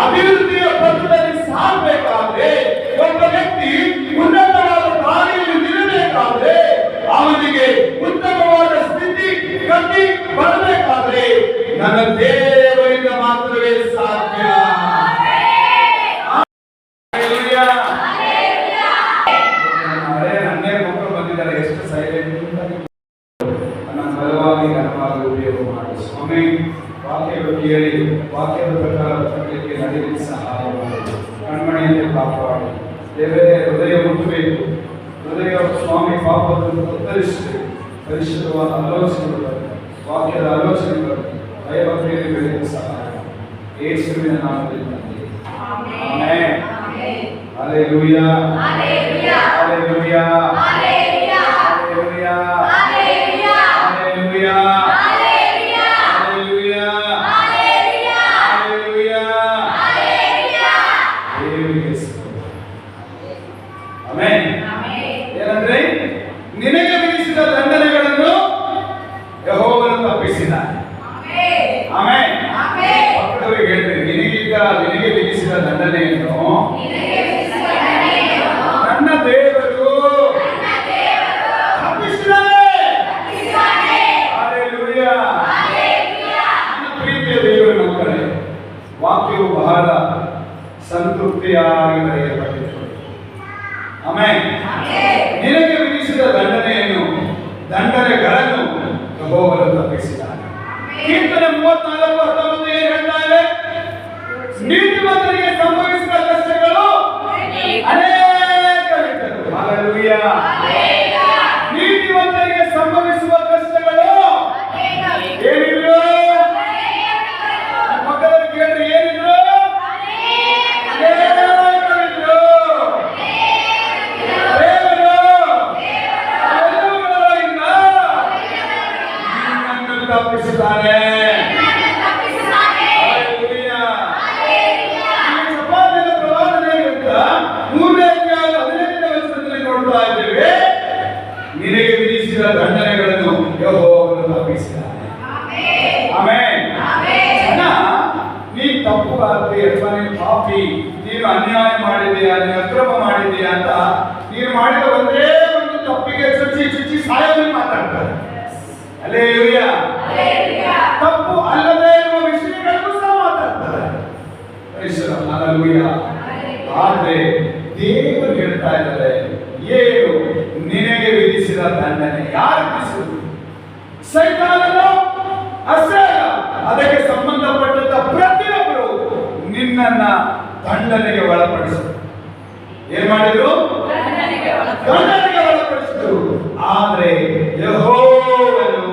ಅಭಿವೃದ್ಧಿಯ ಪಥದಲ್ಲಿ ಸಾರ್ಬೇಕಾದ್ರೆ ಒಬ್ಬ ವ್ಯಕ್ತಿ ಉನ್ನತವಾದ ದಾರಿಯಲ್ಲಿ ನಿಲ್ಲಬೇಕಾದ್ರೆ ಅವನಿಗೆ ಉತ್ತಮವಾದ ಸ್ಥಿತಿ, ಗತಿ ಬರಬೇಕಾದ್ರೆ ನನ್ನ ದೇಹ వాక్య ఆలోచన దైవప్రేమి వెళ్ళిన సహాయం యేసువిన నామములో ఆమేన్ హల్లెలూయా హల్లెలూయా హల్లెలూయా ಆದ್ರೆ ದೇವರು ಹೇಳ್ತಾ ಇದ್ದಾರೆ ಏನು ನಿನಗೆ ವಿಧಿಸಿದ ದಂಡನೆ ಯಾರು ವಿಧಿಸಿದ್ರು? ಸೈತಾನದ ಅಸಹ್ಯ. ಅದಕ್ಕೆ ಸಂಬಂಧಪಟ್ಟಂತ ಪ್ರತಿಯೊಬ್ಬರು ನಿನ್ನನ್ನ ದಂಡನೆಗೆ ಒಳಪಡಿಸಿದ್ರು. ಏನ್ ಮಾಡಿದ್ರು? ದಂಡನೆಗೆ ಒಳಪಡಿಸಿದ್ರು. ಆದ್ರೆ ಯಹೋವನು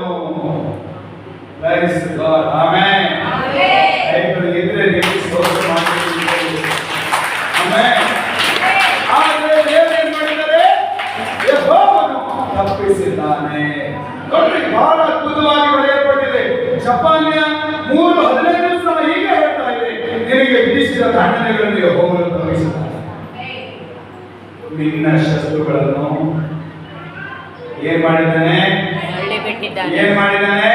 ಆಮೇಲೆ ರೂಪಿಸಿದ್ದಾನೆ ಬಹಳ ಅದ್ಭುತವಾಗಿ ಬರೆಯಲ್ಪಟ್ಟಿದೆ. ಜಪಾನಿಯ ಮೂರು ಹದಿನೈದು ಸಲ ಹೀಗೆ ಹೇಳ್ತಾ ಇದೆ. ನಿನಗೆ ವಿಧಿಸಿದ ದಂಡನೆಗಳಲ್ಲಿ ಹೋಗಲು ತಪ್ಪಿಸಿದ್ದಾನೆ ನಿನ್ನ ಶತ್ರುಗಳನ್ನು ಏನ್ ಮಾಡಿದ್ದಾನೆ? ಏನ್ ಮಾಡಿದ್ದಾನೆ?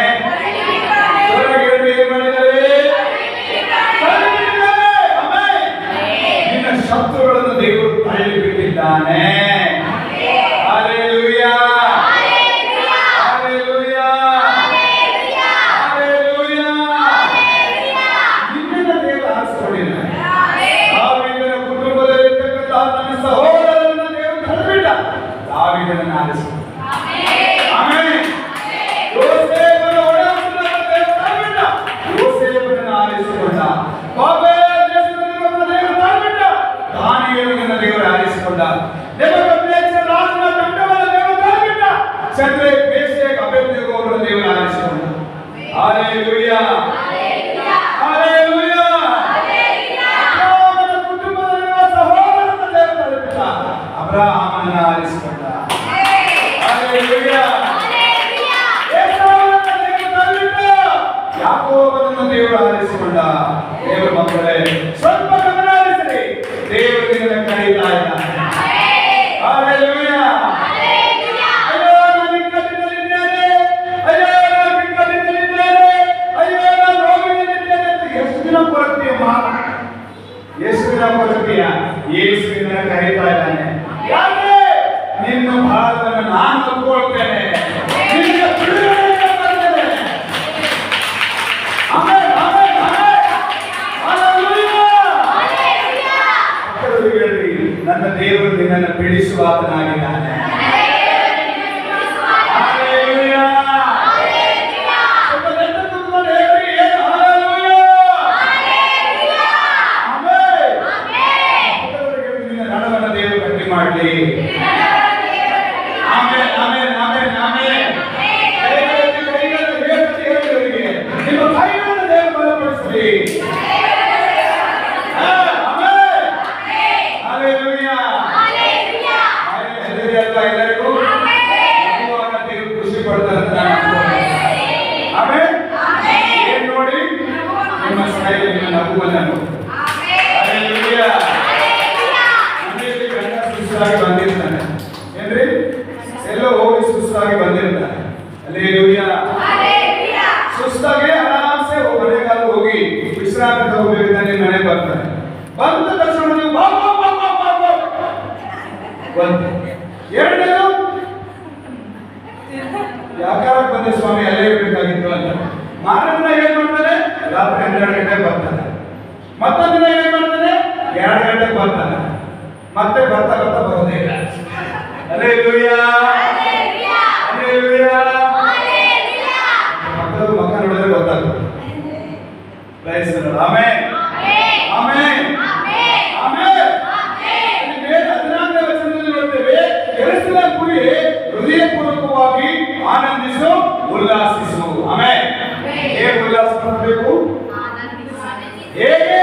ಏನ್ ಶತ್ರುಗಳನ್ನು ದೇವರು ತಳ್ಳಿ ಬಿಟ್ಟಿದ್ದಾನೆ. ಯೇಸುವಿನ ಕೊರತೆಯ ಯೇಸುವಿನ ಕರೀತಾ Amen. ವಿಶ್ರಾಂತಿ ತಗೋಬೇಕಿದ್ದ ನಿಮ್ಮ ಮನೆ ಬರ್ತಾನೆ. ಬಂದ ತಕ್ಷಣ ನೀವು ಬಾ ಬಾ ಬಾ ಬಾ ಬಾ ಬಾ. ಒಂದು ಎರಡನೇದು? ಯಾಕಾರ ಬಂದೆ ಸ್ವಾಮಿ, ಅಲ್ಲೇ ಇರಬೇಕಾಗಿತ್ತು ಅಂತ. ಮಾರನೇ ಏನ್ ಮಾಡ್ತಾನೆ? ರಾತ್ರಿ ಎರಡು ಗಂಟೆಗೆ ಬರ್ತಾನೆ. ಮತ್ತೊಂದು ದಿನ ಏನ್ ಮಾಡ್ತಾನೆ? ಎರಡು ಗಂಟೆಗೆ ಬರ್ತಾನೆ. ಮತ್ತೆ ಬರ್ತಾ ಬರ್ತಾ ಬರೋದೇ ಇಲ್ಲ. ಅಲ್ಲೇ ಮಕ್ಕಳು ಉಲ್ಲಾಸಿಸು ಆಮೇಲೆ ಹೇಗೆ ಉಲ್ಲಾಸ ಮಾಡಬೇಕು ಹೇಗೆ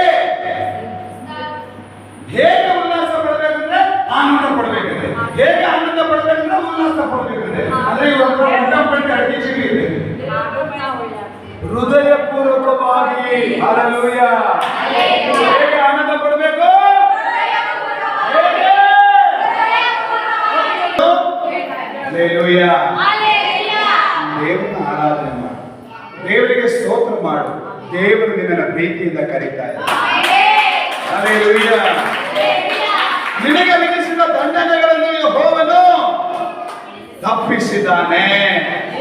ಹೇಗೆ ಉಲ್ಲಾಸ ಪಡಬೇಕಂದ್ರೆ ಆನಂದ ಪಡಬೇಕಂದ್ರೆ ಹೇಗೆ ಆನಂದ ಪಡಬೇಕಂದ್ರೆ ಉಲ್ಲಾಸ ಪಡಬೇಕಂದ್ರೆ ಅಂದ್ರೆ ಇವಾಗ ಊಟ ಪಟ್ಟಿ ಅಡಿಗೆ ಸಿಗಿದೆ ಹೃದಯಪೂರ್ವಕವಾಗಿ ಹalleluya ಹೇಗೆ ಆನಂದ ಪಡಬೇಕು ಹೇಗೆ ಹalleluya ಪ್ರೀತಿಯಿಂದ ಕರೀತಾ ಇದ್ದಾನೆ ಹalleluya ನಿನಗೆ ವಿಧಿಸಿದ ದಂಡನೆಗಳನ್ನು ಯೆಹೋವನು ತಪ್ಪಿಸಿದ್ದಾನೆ.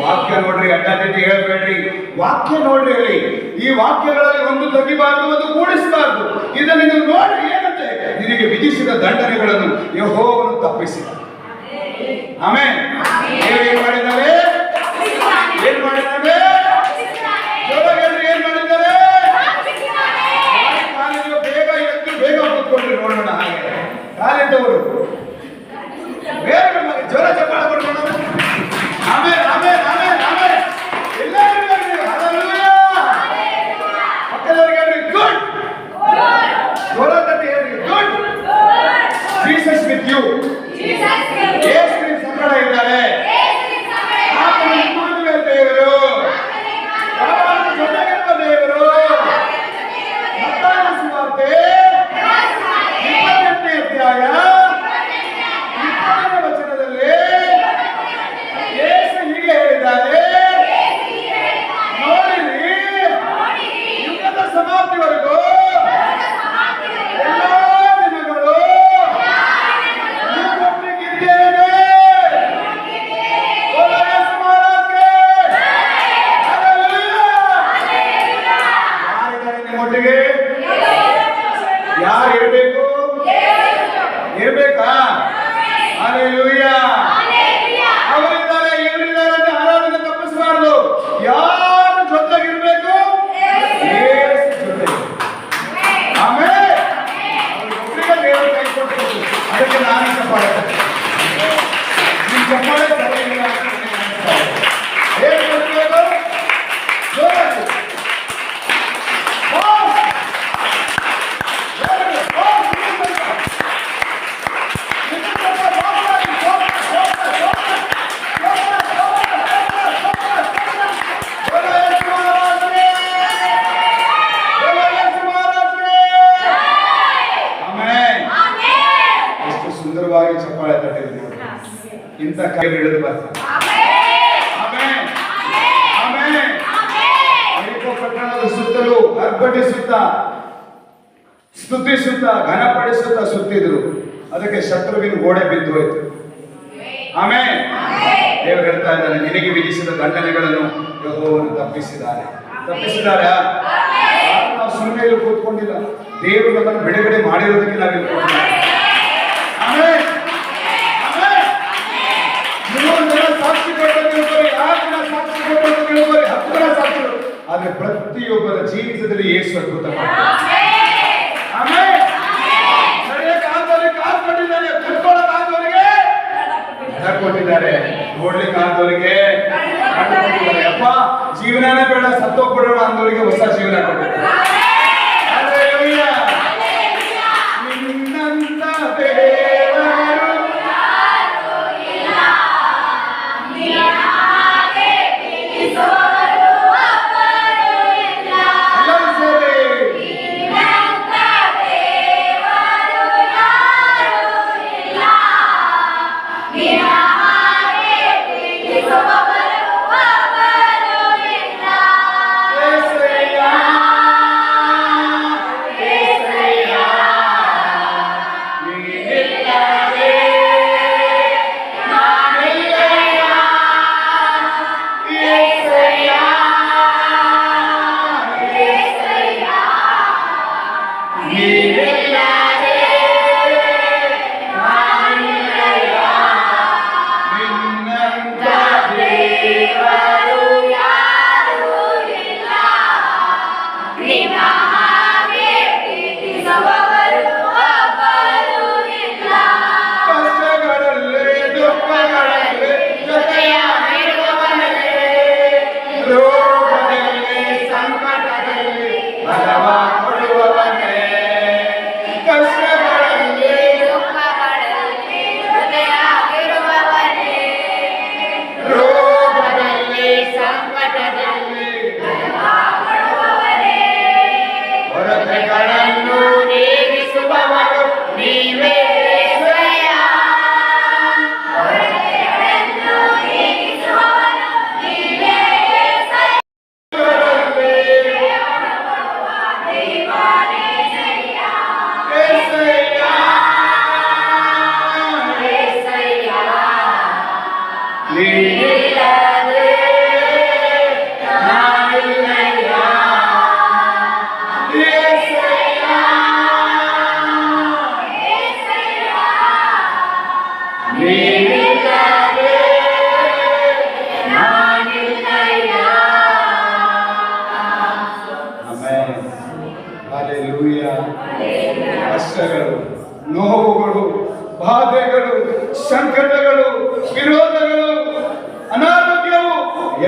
ವಾಕ್ಯ ನೋಡ್ರಿ ಅಡ್ಡಾದಿಟ್ಟು ಹೇಳ್ಬೇಡ್ರಿ. ವಾಕ್ಯ ನೋಡ್ರಿ ಹೇಳಿ ಈ ವಾಕ್ಯಗಳಲ್ಲಿ ಒಂದು ತೆಗಿಬಾರ್ದು ಒಂದು ಕೂಡಿಸಬಾರ್ದು. ಇದನ್ನು ನೀವು ನೋಡ್ರಿ ಏನಂತೆ? ನಿನಗೆ ವಿಧಿಸಿದ ದಂಡನೆಗಳನ್ನು ಯೆಹೋವನು ತಪ್ಪಿಸಿದ ಆಮೇಲೆ ಕಾಲಿದ್ದವರು ಬೇಗ ಮಾಡಿ, ಜೋರ ಚಪ್ಪಾಳ ಕೊಡ್ಕೊಂಡು ಆಮೇಲೆ ಆಮೇಲೆ ಆಮೇಲೆ ಆಮೇಲೆ ಎಲ್ಲರೂ ಹೇಳ್ರಿ, hallelujah. ಪಕ್ಕದವ್ರಿಗೆ ஓட்டுக்கு யார் எட்டு? ಕೈ. ಆಮೆನ್. ಐಕೋ ಪಟ್ಟಣದ ಸುತ್ತಲೂ ಗರ್ಭಟಿಸುತ್ತ ಸ್ತುತಿಸುತ್ತಾ ಘನಪಡಿಸುತ್ತಾ ಸುತ್ತಿದ್ರು. ಅದಕ್ಕೆ ಶತ್ರುವಿನ ಗೋಡೆ ಬಿದ್ದು ಹೋಯ್ತು. ಆಮೇಲೆ ದೇವರು ಹೇಳ್ತಾ ಇದ್ದಾನೆ, ನಿನಗೆ ವಿಧಿಸಿದ ದಂಡನೆಗಳನ್ನು ಯಹೋವನು ತಪ್ಪಿಸಿದ್ದಾರೆ. ತಪ್ಪಿಸಿದ್ದಾರೆ? ನಾವು ಸುಮ್ಮನೆ ಕೂತ್ಕೊಂಡಿಲ್ಲ. ದೇವರು ನಮ್ಮನ್ನು ಬಿಡುಗಡೆ ಮಾಡಿರೋದಕ್ಕೆ ನಾವಿಲ್ಲಿ ಕೂತ್ಕೊಂಡಿಲ್ಲ. ಆಮೆನ್. ಆಮೆನ್. ಮೂರು ಜನ ಸಾಕ್ಷಿ ಕೊಟ್ಟು ತಿಳ್ಕೊಳ್ಳಿ ಆರು ಜನ ಸಾಕ್ಷಿ ಕೊಟ್ಟು ತಿಳ್ಕೊಳ್ಳಿ ಹತ್ತು ಜನ ಸಾಕ್ಷಿಗಳು ಆದ್ರೆ ಪ್ರತಿಯೊಬ್ಬರ ಜೀವಿತದಲ್ಲಿ ಯೇಸು ಅದ್ಭುತ ಮಾಡ್ತಾರೆ ಆಮೆನ್. ನಡೆಯಕ್ಕೆ ಆಗದವರಿಗೆ ಕಾಲು ಪ್ರತಿಯೊಬ್ಬರ ಜೀವಿತದಲ್ಲಿ ಏಸು ಅದ್ಭುತ ಕೊಟ್ಟಿದ್ದಾರೆ ನೋಡ್ಲಿಕ್ಕೆ ಆದವರಿಗೆ ಅಪ್ಪ ಜೀವನನೇ ಬೇಡ ಸತ್ತೋಗ್ಬಿಡೋಣ ಅಂದವರಿಗೆ ಹೊಸ ಜೀವನ ಕೊಟ್ಟಿದ್ದಾರೆ.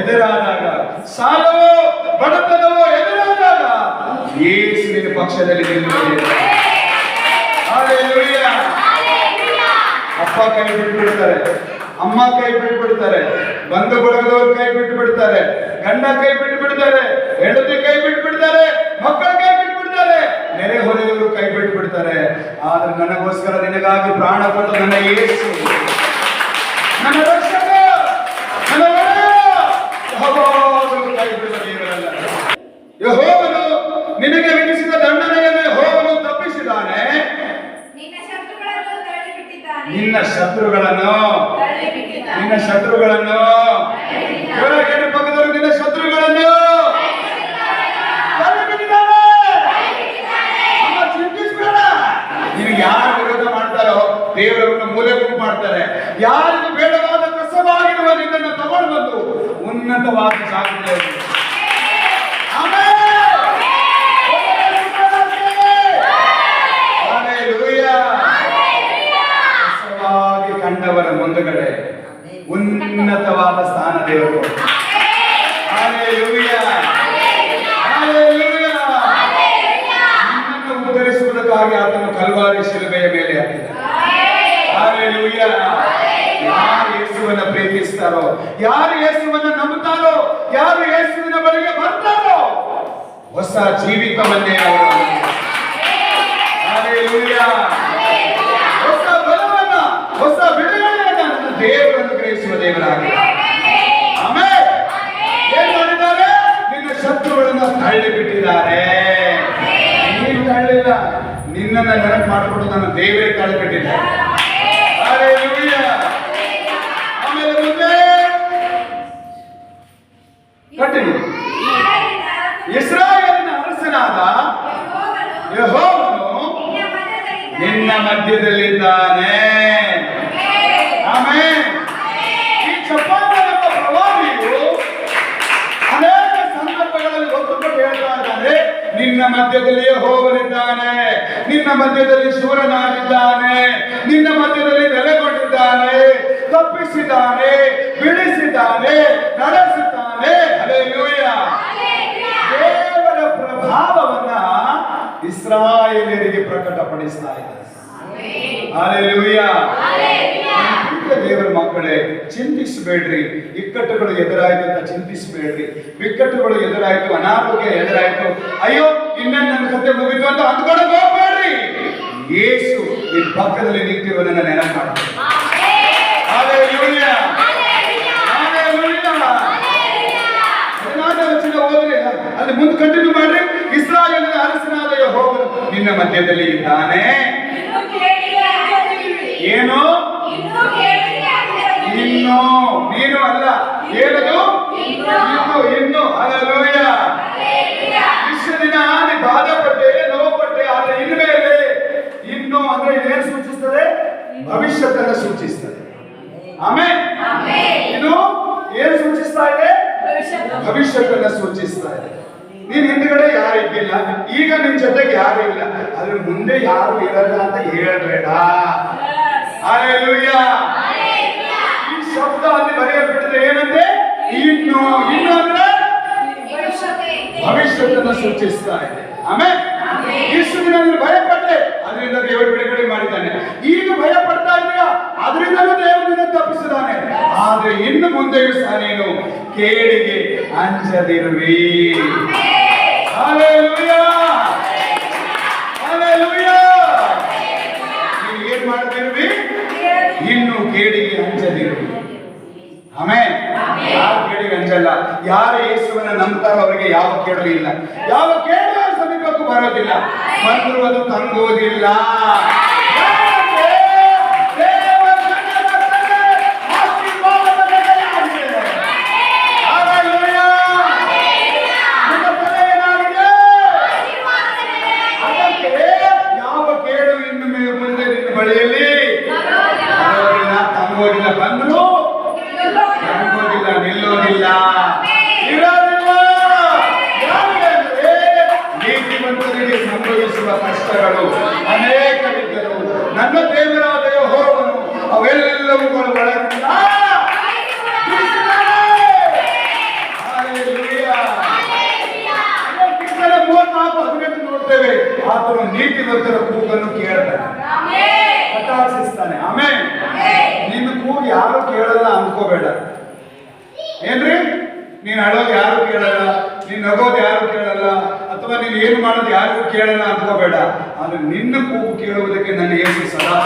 ಎದುರಾದಾಗ, ಸಾಲವೋ, ಬಡತನವೋ ಎದುರಾದಾಗ, ಯೇಸುವಿನ ಪಕ್ಷದಲ್ಲಿ. ಅಪ್ಪ ಕೈ ಬಿಟ್ಟು ಬಿಡ್ತಾರೆ ಅಮ್ಮ ಕೈ ಬಿಟ್ಟು ಬಿಡ್ತಾರೆ ಬಂಧು ಬಳಗದವ್ರು ಕೈ ಬಿಟ್ಟು ಬಿಡ್ತಾರೆ ಗಂಡ ಕೈ ಬಿಟ್ಟು ಬಿಡ್ತಾರೆ ಹೆಂಡತಿ ಕೈ ಬಿಟ್ಟು ಬಿಡ್ತಾರೆ ಮಕ್ಕಳ ಕೈ ಬಿಟ್ಟು ಬಿಡ್ತಾರೆ ನೆರೆ ಹೊರೆಯವರು ಕೈ ಬಿಟ್ಟು ಬಿಡ್ತಾರೆ ಆದ್ರೆ ನನಗೋಸ್ಕರ ನಿನಗಾಗಿ ಪ್ರಾಣ ಕೊಟ್ಟು ನನ್ನ ಯೇಸು ನನ್ನ ರಕ್ಷಕ ನನ್ನ ಒಡೆಯ ಯೆಹೋವನು ಕೈ ಬಿಡುವ ದೇವರಲ್ಲ ಯೆಹೋವನು ನಿನಗೆ ವಿಧಿಸಿದ ದಂಡನೆಯನ್ನು ಯೆಹೋವನು ತಪ್ಪಿಸಿದ್ದಾನೆ ನಿನ್ನ ಶತ್ರುಗಳನ್ನು ನಿನ್ನ ಶತ್ರುಗಳನ್ನು ಪಕ್ಕದವರು ನಿನ್ನ ಶತ್ರುಗಳನ್ನು. ನಿನಗೆ ಯಾರು ವಿರೋಧ ಮಾಡ್ತಾರೋ, ದೇವರನ್ನು ಮೂಲೆ ಗುಂಪು ಮಾಡ್ತಾರೆ ಯಾರಿಗೂ ಬೇಡವಾದ ಕಸವಾಗಿರುವ ನಿನ್ನನ್ನು ತಗೊಂಡು ಬಂದು ಉನ್ನತವಾದ ಜಾಗದಲ್ಲಿ ಉದ್ಧರಿಸುವುದಕ್ಕಾಗಿ ಆತನು ಕಲ್ವಾರಿ ಶಿಲುಬೆಯ ಮೇಲೆ ಹಾಕಿದ Hallelujah. ಯಾರು ಯೇಸುವನ್ನ ಪ್ರೀತಿಸ್ತಾರೋ ಯಾರು ಯೇಸುವನ್ನ ನಂಬುತ್ತಾರೋ ಯಾರು ಯೇಸುವಿನ ಬಳಿಗೆ ಬರ್ತಾರೋ ಹೊಸ ಜೀವಿತವನ್ನೇ ಅವರು Hallelujah. ಹೊಸ ಬಲವನ್ನ ಹೊಸ ಬಿಡುಗಡೆಯನ್ನ ನನ್ನ ದೇವರನ್ನು ಗ್ರಹಿಸುವ ದೇವರಾಗಿ ಆಮೇಲೆ ಏನ್ ಮಾಡಿದ್ದಾರೆ ನಿನ್ನ ಶತ್ರುಗಳನ್ನ ತಳ್ಳಿ ಬಿಟ್ಟಿದ್ದಾರೆ ನೀನು ತಳ್ಳಿಲ್ಲ ನಿನ್ನನ್ನ ನೆನಪು ಮಾಡಿಕೊಂಡು ನನ್ನ ದೇವರೇ ಕಾಳು ಕಟ್ಟಿದ್ದೆ Hallelujah. ಆಮೇಲೆ ಮುಂದೆ. ಕಂಟಿನ್ಯೂ ಇಸ್ರಾಯೇಲಿನ ಅರಸನಾದ ಯೆಹೋವನು ನಿನ್ನ ಮಧ್ಯದಲ್ಲಿದ್ದಾನೆ ಆಮೇಲೆ ಈ ಚಪ್ಪಾಳೆಂಬ ಪ್ರವಾದಿಯು ಅನೇಕ ಸಂದರ್ಭಗಳಲ್ಲಿ ಒತ್ತುಕೊಂಡು ಹೇಳ್ತಾ ಇದ್ದಾನೆ ನಿನ್ನ ಮಧ್ಯದಲ್ಲಿ ಹೋಗಲಿದ್ದಾನೆ ನಿನ್ನ ಮಧ್ಯದಲ್ಲಿ ಸೂರ್ಯನಾಗಿದ್ದಾನೆ ನಿನ್ನ ಮಧ್ಯದಲ್ಲಿ ನೆಲೆಗೊಂಡಿದ್ದಾನೆ. ತಪ್ಪಿಸಿದ್ದಾನೆ, ಬಿಡಿಸಿದ್ದಾನೆ ಅಲೆಲೂಯ ದೇವರ ಪ್ರಭಾವವನ್ನ ಇಸ್ರಾಯೇಲರಿಗೆ ಪ್ರಕಟಪಡಿಸ್ತಾ ದೇವರ ಮಕ್ಕಳೇ, ಚಿಂತಿಸಬೇಡ್ರಿ. ಇಕ್ಕಟ್ಟುಗಳು ಎದುರಾಯ್ತು ಅಂತ ಚಿಂತಿಸಬೇಡ್ರಿ. ಬಿಕ್ಕಟ್ಟುಗಳು ಎದುರಾಯ್ತು, ಅನಾರೋಗ್ಯ ಎದುರಾಯ್ತು. ಅಯ್ಯೋ ಇನ್ನೇನು ನನ್ನ ಕತೆ ಮುಗಿತು ಅಂತ ಅಂದ್ಕೊಳಕ್ ಹೋಗ್ಬೇಡ್ರಿ. ಯೇಸು ನಿನ್ ಪಕ್ಕದಲ್ಲಿ ನಿಂತಿರೋದನ್ನ ನೆನಪು. ಮಾಡಿ ಅಲ್ಲಿ ಮುಂದೆ ಕಂಟಿನ್ಯೂ ಮಾಡ್ರಿ. ಇಸ್ರಾಯೇಲಿನ ಅರಸನಾದ ಯೆಹೋವನು ನಿನ್ನ ಮಧ್ಯದಲ್ಲಿ ಇದ್ದಾನೆ. ಏನು? ಇನ್ನು ನೀನು ಅಲ್ಲ. ಏನದು ಇನ್ನು. ಇನ್ನು ಅಲ್ಲ ಇಷ್ಟು ದಿನ ನೀ ಬಾಧೆ ಪಟ್ಟೆ ನೋವು ಪಟ್ಟೆ ಆದ್ರೆ ಇನ್ಮೇಲೆ ಇನ್ನು ಅಂದ್ರೆ ಇದೇನು ಸೂಚಿಸ್ತದೆ ಭವಿಷ್ಯತ್ತನ್ನ ಸೂಚಿಸ್ತದೆ ಆಮೇಲೆ ಇದು ಏನ್ ಸೂಚಿಸ್ತಾ ಇದೆ ಭವಿಷ್ಯತ್ತನ್ನ ಸೂಚಿಸ್ತಾ ಇದೆ ನೀನ್ ಹಿಂದ್ಗಡೆ ಯಾರು ಇದ್ದಿಲ್ಲ ಈಗ ನಿನ್ ಜೊತೆಗೆ ಯಾರು ಇಲ್ಲ ಅದ್ರ ಮುಂದೆ ಯಾರು ಇರಲ್ಲ ಅಂತ ಹೇಳ್ಬೇಡ Hallelujah. ಈ ಶಬ್ದ ಅಲ್ಲಿ ಬರೆಯಲ್ಪಟ್ಟಿದೆ ಏನಂತೆ ಇನ್ನು ಇನ್ನು ಅಂದ್ರೆ ಭವಿಷ್ಯತ್ತನ್ನ ಸೂಚಿಸ್ತಾ ಇದೆ ಆಮೇಲೆ ಇಷ್ಟು ದಿನ ನೀನು ಭಯಪಟ್ಟೆ. ಅದರಿಂದ ದೇವರು ಬಿಡುಗಡೆ ಮಾಡಿದ್ದಾನೆ. ಈಗ ಭಯ ಪಡ್ತಾ ಇದೆಯಾ? ಅದರಿಂದಲೂ ದೇವರನ್ನ ತಪ್ಪಿಸಿದಾನೆ ಆದ್ರೆ ಇನ್ನು ಮುಂದೆಯೂ ಸಹ ನೀನು ಕೇಳಿಗೆ ಅಂಜದಿರುವಿ. ಏನ್ ಮಾಡ್ತಿರುವಿ? ಇನ್ನು ಕೇಡಿಗೆ ಅಂಜದಿರುವಿ. ಆಮೇಲೆ ಯಾರು ಕೇಳಿಗೆ ಅಂಜಲ್ಲ? ಯಾರು ಯೇಸುವನ್ನ ನಂಬ್ತಾರೋ ಅವರಿಗೆ ಯಾವ ಕೇಳು ಇಲ್ಲ. ಯಾವ ಕೇಳು ಬರೋದಿಲ್ಲ. ಬಂದಿರುವುದು ಅದು ಅನೇಕ ಅನೇಕವಿದ್ದರು ನನ್ನ ದೇವರಾದ ಹೋರವನು ಅವೆಲ್ಲವುಗಳು ಒಳಗಿಲ್ಲ ಮೂವತ್ನಾಲ್ಕು ಹದಿನೆಂಟು ನೋಡ್ತೇವೆ. ಆತನು ನೀತಿವಂತರ ಕೂಗನ್ನು ಕೇಳ್ತಾನೆ ಕಟಾಕ್ಷಿಸ್ತಾನೆ ಆಮೇಲೆ ನಿನ್ನ ಕೂಗು ಯಾರು ಕೇಳಲ್ಲ ಅನ್ಕೋಬೇಡ ಏನ್ರಿ ನೀನ್ ಅಳೋದು ಯಾರು ಕೇಳಲ್ಲ ನೀನ್ ನಗೋದು ಯಾರು ಕೇಳಲ್ಲ ಅಥವಾ ನೀನ್ ಏನು ಕೇಳಲ್ಲ ಅನ್ಕೋಬೇಡ ಆದ್ರೆ ನಿನ್ನ ಕೂಗು ಕೇಳುವುದಕ್ಕೆ ಯೇಸು ಸದಾ.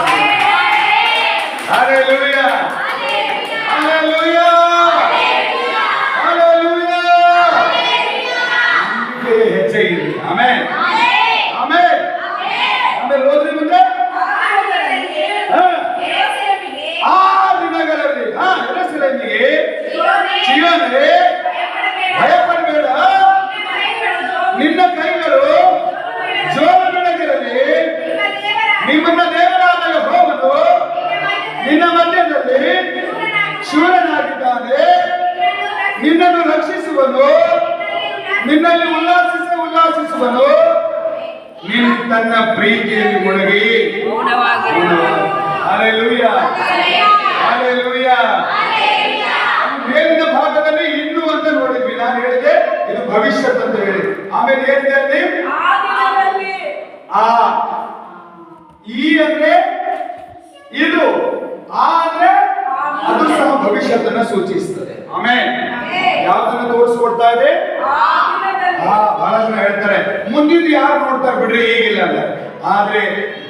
ಯಾರು ನೋಡ್ತಾ ಬಿಡ್ರಿ ಈಗಿಲ್ಲ ಅಲ್ಲ. ಆದ್ರೆ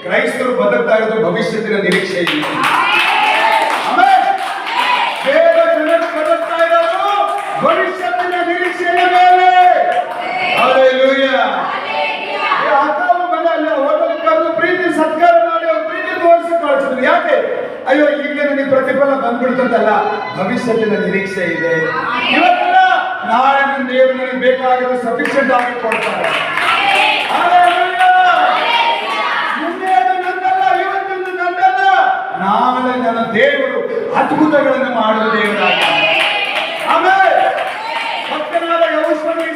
ಕ್ರೈಸ್ತರು ಬದುಕ್ತಾ ಇರೋದು ಭವಿಷ್ಯದ ನಿರೀಕ್ಷೆ ಇಲ್ಲ ಭವಿಷ್ಯದ ನಿರೀಕ್ಷೆಯ ಮೇಲೆ. ಪ್ರೀತಿ, ಸತ್ಕಾರ ಮಾಡಿ ಅವ್ರ ಪ್ರೀತಿ ತೋರಿಸಿ ಕಳಿಸಿದ್ರು. ಯಾಕೆ? ಅಯ್ಯೋ ಈಗಲೇ ನನಗೆ ಪ್ರತಿಫಲ ಬಂದ್ಬಿಡ್ತದಲ್ಲ. ಭವಿಷ್ಯದ ನಿರೀಕ್ಷೆ ಇದೆ. ಇವತ್ತಲ್ಲ ನಾಳೆ ನನ್ನ ದೇವರು ನನಗೆ ಬೇಕಾಗಿರೋ ಸಫಿಷಿಯಂಟ್ ಆಗಿ ಕೊಡ್ತಾರೆ. ನಾಳೆ ನನ್ನ ದೇವರು ಅದ್ಭುತಗಳನ್ನು ಮಾಡುವ ದೇವರಾಗ ಆಮೇಲೆ ಭಕ್ತನಾದ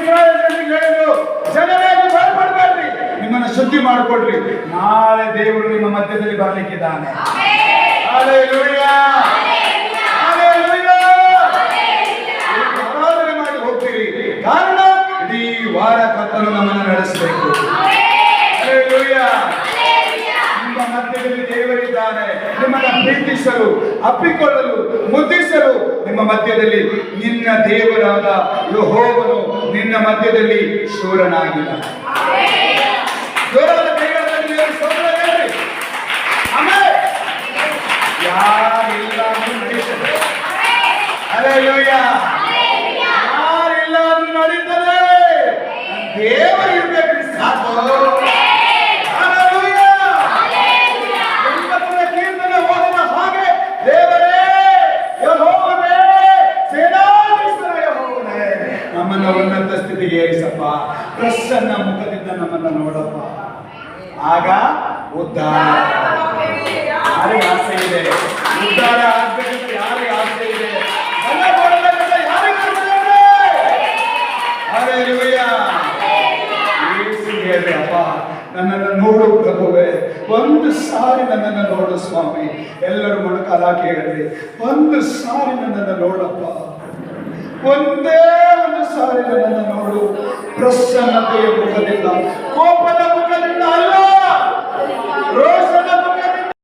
ಜನರಿಗೆ ಹೇಳಿದ್ರು ಭಯಪಡಬೇಡ್ರಿ. ನಿಮ್ಮನ್ನ ಶುದ್ಧಿ ಮಾಡಿಕೊಡ್ರಿ. ನಾಳೆ ದೇವರು ನಿಮ್ಮ ಮಧ್ಯದಲ್ಲಿ ಬರ್ಲಿಕ್ಕಿದ್ದಾನೆ. Hallelujah! ವಾರ ಕತ್ತಲು ನಮ್ಮನ್ನು ನಡೆಸಬೇಕು! ನಿಮ್ಮ ಮಧ್ಯದಲ್ಲಿ ದೇವರಿದ್ದಾನೆ ನಿಮ್ಮನ್ನ ಪ್ರೀತಿಸಲು, ಅಪ್ಪಿಕೊಳ್ಳಲು, ಮುದ್ದಿಸಲು ನಿಮ್ಮ ಮಧ್ಯದಲ್ಲಿ ನಿನ್ನ ದೇವರಾದ ಯೆಹೋವನು ನಿನ್ನ ಮಧ್ಯದಲ್ಲಿ ಶೂರನಾಗಿಲ್ಲ. ಜೋರಾದ ಯೆಹೋವನೇ ಸೇನಾಧೀಶ್ವರ ಯೆಹೋವನೇ. ನಮ್ಮನ್ನ ಉನ್ನತ ಸ್ಥಿತಿಗೆ ಏರಿಸಪ್ಪ. ಪ್ರಸನ್ನ ಮುಖದಿಂದ ನಮ್ಮನ್ನ ನೋಡಪ್ಪ. ಆಗ ಉದ್ಧಾರ ಆಸೆ ಇದೆ? ಉದ್ಧಾರ ಆಗ್ಬೇಕಂತ ಯಾರಿಗೆ ಆಸೆ ಇದೆ ಎಲ್ಲ ಕೊಡಬೇಕಂತ ಯಾರಿಗೆ ಆಸೆ ಇದೆ Hallelujah. ಯೇಸುಗೆ ಹೇಳ್ರಿ ಅಪ್ಪ ನನ್ನನ್ನು ನೋಡು ಪ್ರಭುವೆ ಒಂದು ಸಾರಿ ನನ್ನನ್ನು ನೋಡು ಸ್ವಾಮಿ. ಎಲ್ಲರೂ ಮೊಣಕಾಲ ಕೇಳಿದ್ರಿ ಒಂದು ಸಾರಿ ನನ್ನನ್ನು ನೋಡಪ್ಪ. ಒಂದೇ ಒಂದು ಸಾರಿ ನನ್ನನ್ನು ನೋಡು. ಪ್ರಸನ್ನತೆಯ ಮುಖದಿಂದ. ಕೋಪದ